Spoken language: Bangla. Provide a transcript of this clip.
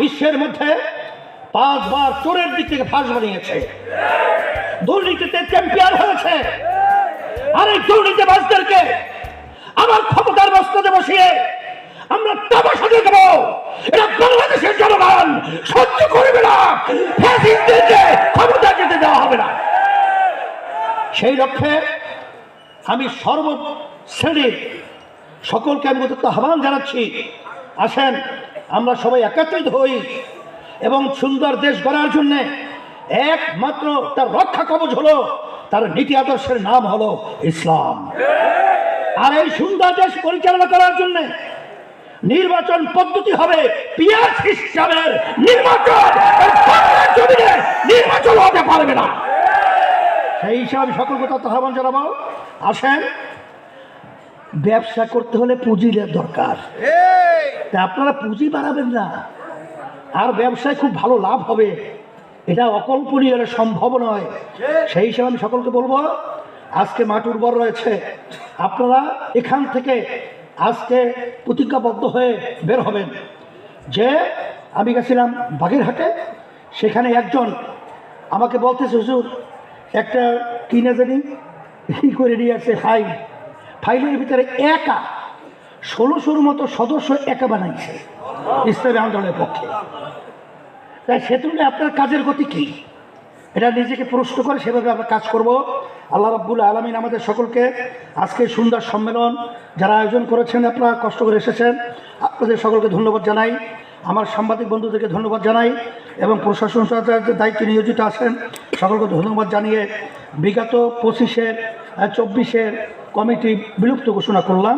বিশ্বের মধ্যে পাঁচবার চোরের দিক থেকে ফাঁস বানিয়েছে। দুর্নীতিতে চ্যাম্পিয়ন হয়েছে। আর এই দুর্নীতিবাজদেরকে আমার ক্ষমতার বস্তাতে বসিয়ে আমরা তামাশা দেখব এটা বাংলাদেশের জনগণ সহ্য করবে না। ক্ষমতা যেতে দেওয়া হবে না। সেই লক্ষ্যে আমি সর্ব শ্রেণির সকলকে আমি আহ্বান জানাচ্ছি। আসেন। আমরা সবাই একত্রিত হই এবং সুন্দর দেশ গড়ার জন্যে একমাত্র তার রক্ষা কবচ হলো, তার নীতি আদর্শের নাম হলো ইসলাম। আর এই সুন্দর দেশ পরিচালনা করার জন্য নির্বাচন পদ্ধতি হবে পিয়ার সিস্টেমের নির্বাচন। নির্বাচন হতে পারবে না। সেই হিসাবে সকল কথা আহ্বান জানাব। আসেন ব্যবসা করতে হলে পুঁজির দরকার। তা আপনারা পুঁজি বাড়াবেন না। আর ব্যবসায় খুব ভালো লাভ হবে। এটা অকল্পনীয় এটা সম্ভব নয়। সেই হিসাবে আমি সকলকে বলব আজকে মাঠ উর্বর রয়েছে। আপনারা এখান থেকে আজকে প্রতিজ্ঞাবদ্ধ হয়ে বের হবেন। যে আমি গেছিলাম বাগেরহাটে সেখানে একজন আমাকে বলতেছে হুজুর একটা কিনে জানি ই করে নিয়ে আসছে ফাইল ফাইলের ভিতরে একা ষোলোশোর মতো সদস্য একা বানাইছে ইসলামী আন্দোলনের পক্ষে। তাই সে তুলনায় আপনার কাজের গতি কী? এটা নিজেকে প্রশ্ন করে সেভাবে আমরা কাজ করব। আল্লাহ রাব্বুল আলমিন আমাদের সকলকে আজকে সুন্দর সম্মেলন যারা আয়োজন করেছেন, আপনারা কষ্ট করে এসেছেন। আপনাদের সকলকে ধন্যবাদ জানাই। আমার সাংবাদিক বন্ধুদেরকে ধন্যবাদ জানাই এবং প্রশাসন দায়িত্বে নিয়োজিত আছেন। সকলকে ধন্যবাদ জানিয়ে বিগত পঁচিশের চব্বিশের কমিটি বিলুপ্ত ঘোষণা করলাম।